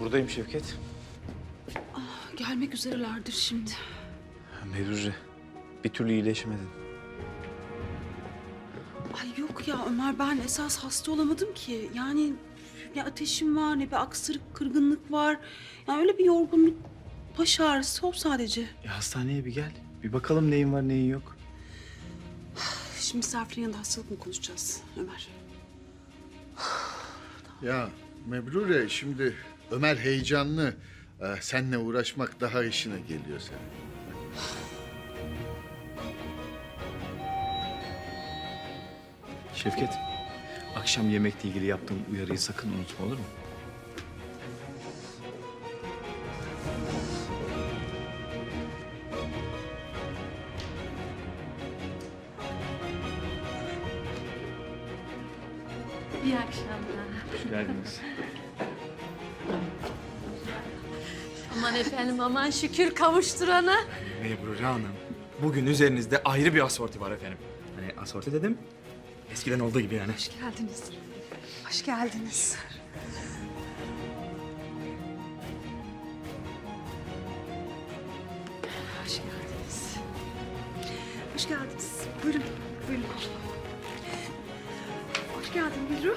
Buradayım Şevket. Gelmek üzerelerdir şimdi. Mevruce. Bir türlü iyileşmedin. Ay yok ya Ömer ben esas hasta olamadım ki. Yani ne ateşim var ne bir aksırık kırgınlık var. Yani öyle bir yorgunluk baş ağrısı o sadece. Ya hastaneye bir gel. Bir bakalım neyin var neyin yok. Şimdi misafirin yanında hastalık mı konuşacağız Ömer? Ya Mebrure şimdi Ömer heyecanlı. Ee, seninle uğraşmak daha işine geliyor senin. Şevket. Akşam yemekle ilgili yaptığım uyarıyı sakın unutma olur mu? İyi akşamlar. Hoş geldiniz. Aman efendim aman şükür kavuşturana. Mebrure Hanım, bugün üzerinizde ayrı bir asorti var efendim. Hani asorti dedim, eskiden olduğu gibi yani. Hoş geldiniz. Hoş geldiniz. Hoş geldiniz. Hoş geldiniz. Buyurun, buyurun. Hoş geldin Gülru.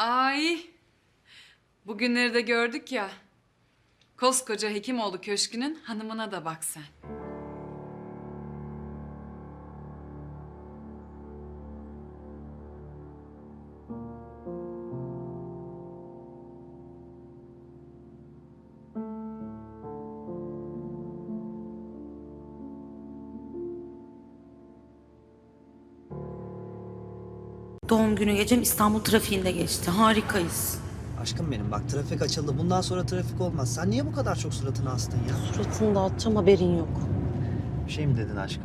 Ay. Bugünleri de gördük ya. Koskoca Hekimoğlu Köşkü'nün hanımına da bak sen. Doğum günü gecem İstanbul trafiğinde geçti. Harikayız. Aşkım benim bak trafik açıldı. Bundan sonra trafik olmaz. Sen niye bu kadar çok suratını astın ya? Suratını dağıtacağım haberin yok. Bir şey mi dedin aşkım?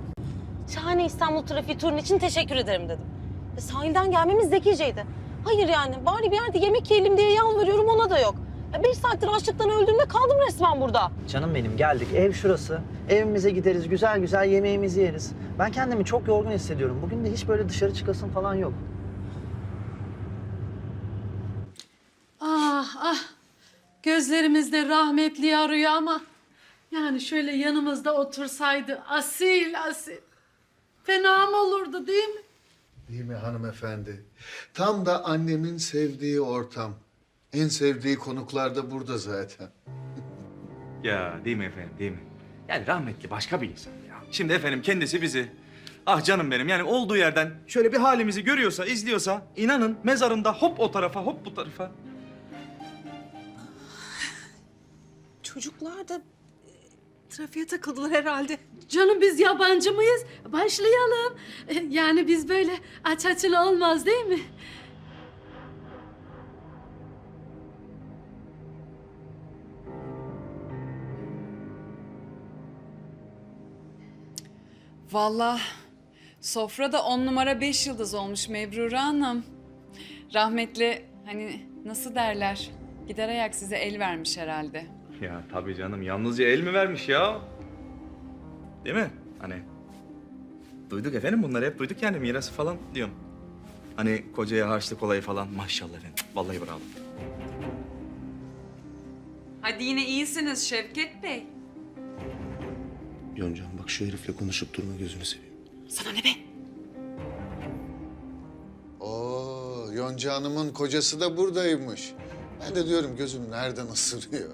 Şahane İstanbul trafiği turun için teşekkür ederim dedim. E, sahilden gelmemiz zekiceydi. Hayır yani bari bir yerde yemek yiyelim diye yalvarıyorum ona da yok. Ya beş saattir açlıktan öldüğümde kaldım resmen burada. Canım benim geldik. Ev şurası. Evimize gideriz. Güzel güzel yemeğimizi yeriz. Ben kendimi çok yorgun hissediyorum. Bugün de hiç böyle dışarı çıkasın falan yok. Ah ah. Gözlerimizde rahmetli arıyor ama yani şöyle yanımızda otursaydı asil asil. Fena mı olurdu değil mi? Değil mi hanımefendi? Tam da annemin sevdiği ortam. En sevdiği konuklar da burada zaten. Ya değil mi efendim, değil mi? Yani rahmetli başka bir insan ya. Şimdi efendim kendisi bizi, ah canım benim yani olduğu yerden şöyle bir halimizi görüyorsa, izliyorsa inanın mezarında hop o tarafa hop bu tarafa. Çocuklar da e, trafiğe takıldılar herhalde. Canım biz yabancı mıyız? Başlayalım. E, Yani biz böyle aç açılı olmaz değil mi? Vallahi sofra da on numara beş yıldız olmuş Mebrure Hanım. Rahmetli hani nasıl derler? Gider ayak size el vermiş herhalde. Ya tabii canım yalnızca el mi vermiş ya? Değil mi? Hani duyduk efendim bunları hep duyduk yani mirası falan diyorum. Hani kocaya harçlık olayı falan maşallah efendim. Vallahi bravo. Hadi yine iyisiniz Şevket Bey. Yoncan bak şu herifle konuşup durma gözünü seveyim. Sana ne be? Oo, Yonca Hanım'ın kocası da buradaymış. Ben de diyorum gözüm nereden ısırıyor?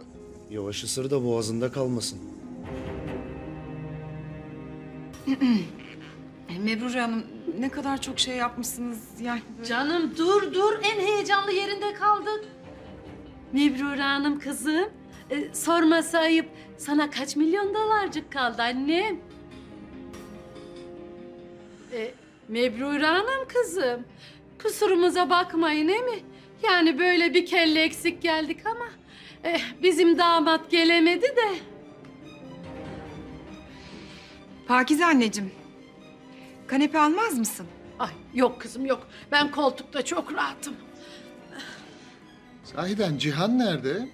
Yavaş ısır da boğazında kalmasın. Mebrure Hanım ne kadar çok şey yapmışsınız yani. Canım dur dur en heyecanlı yerinde kaldık. Mebrure Hanım kızım. e, sorması ayıp. Sana kaç milyon dolarcık kaldı annem? E, Mebrure Hanım kızım. Kusurumuza bakmayın değil mi? Yani böyle bir kelle eksik geldik ama... e, bizim damat gelemedi de. Pakize anneciğim. Kanepe almaz mısın? Ay yok kızım yok. Ben koltukta çok rahatım. Sahiden Cihan nerede?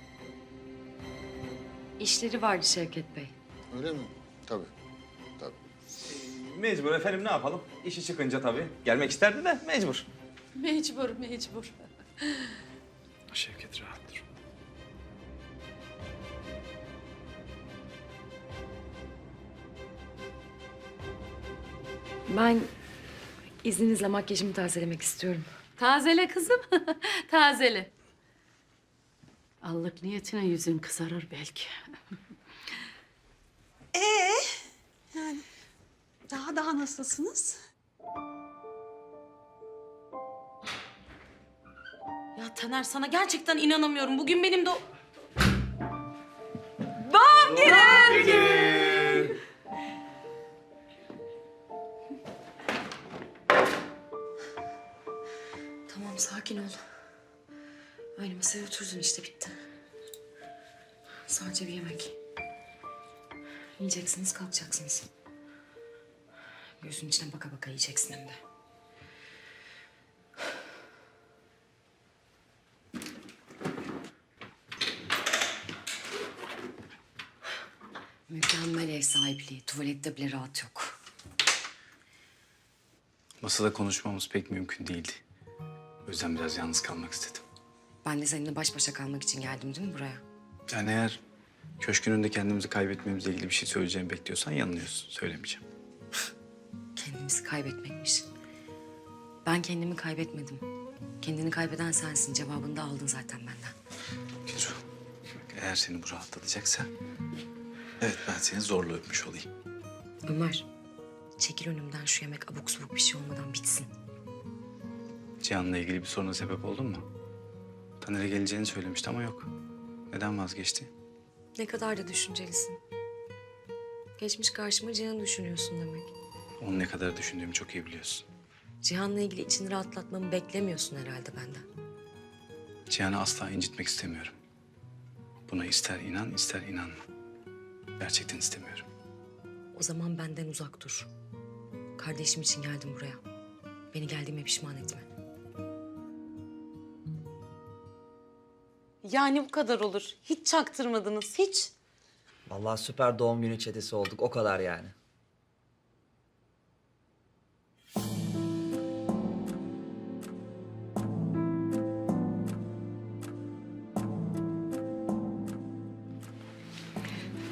İşleri vardı Şevket Bey. Öyle mi? Tabii. Tabii. Mecbur efendim ne yapalım? İşi çıkınca tabii. Gelmek isterdi de mecbur. Mecbur, mecbur. Şevket rahat Ben izninizle makyajımı tazelemek istiyorum. Tazele kızım, tazele. Allık niyetine yüzün kızarır belki. Daha daha nasılsınız? Ya Taner sana gerçekten inanamıyorum. Bugün benim de o... Tamam sakin ol. Aynı masaya oturdun işte bitti. Sadece bir yemek. Yiyeceksiniz kalkacaksınız. Gözün içine baka baka yiyeceksin hem de. Mükemmel ev sahipliği. Tuvalette bile rahat yok. Masada konuşmamız pek mümkün değildi. O yüzden biraz yalnız kalmak istedim. Ben de seninle baş başa kalmak için geldim değil mi buraya? Yani eğer köşkün önünde kendimizi kaybetmemizle ilgili bir şey söyleyeceğimi bekliyorsan yanılıyorsun. Söylemeyeceğim. Kendimizi kaybetmekmiş. Ben kendimi kaybetmedim. Kendini kaybeden sensin. Cevabını da aldın zaten benden. Gülru, bak eğer seni bu rahatlatacaksa... Evet ben seni zorla öpmüş olayım. Ömer, çekil önümden şu yemek abuk subuk bir şey olmadan bitsin. Cihan'la ilgili bir soruna sebep oldun mu? Taner'e geleceğini söylemişti ama yok. Neden vazgeçti? Ne kadar da düşüncelisin. Geçmiş karşıma Cihan'ı düşünüyorsun demek. Onu ne kadar düşündüğümü çok iyi biliyorsun. Cihan'la ilgili içini rahatlatmamı beklemiyorsun herhalde benden. Cihan'ı asla incitmek istemiyorum. Buna ister inan ister inanma. Gerçekten istemiyorum. O zaman benden uzak dur. Kardeşim için geldim buraya. Beni geldiğime pişman etme. Yani bu kadar olur. Hiç çaktırmadınız, hiç. Vallahi süper doğum günü çetesi olduk o kadar yani.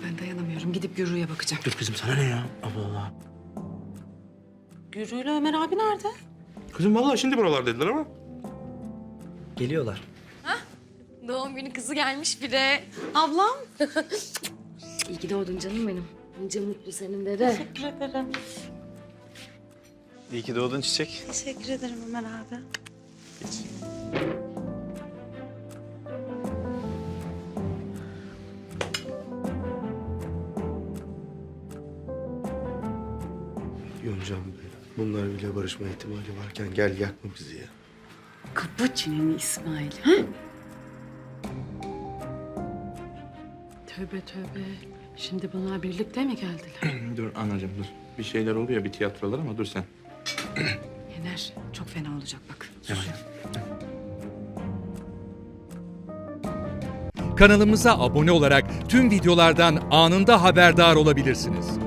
Ben dayanamıyorum. Gidip Gürru'ya bakacağım. Dur kızım sana ne ya? Allah Allah. Gürü ile Ömer abi nerede? Kızım vallahi şimdi buralar dediler ama. Geliyorlar. Doğum günü kızı gelmiş bir de. Ablam. İyi ki doğdun canım benim. Nice mutlu senin de de. Teşekkür ederim. İyi ki doğdun Çiçek. Teşekkür ederim Ömer abi. Geç. Yoncam be. Bunlar bile barışma ihtimali varken gel yakma bizi ya. Kapı çeneni İsmail. Ha? Tövbe tövbe. Şimdi bunlar birlikte mi geldiler? dur anacığım dur. Bir şeyler oluyor bir tiyatrolar ama dur sen. Yener, çok fena olacak bak. Kanalımıza abone olarak tüm videolardan anında haberdar olabilirsiniz.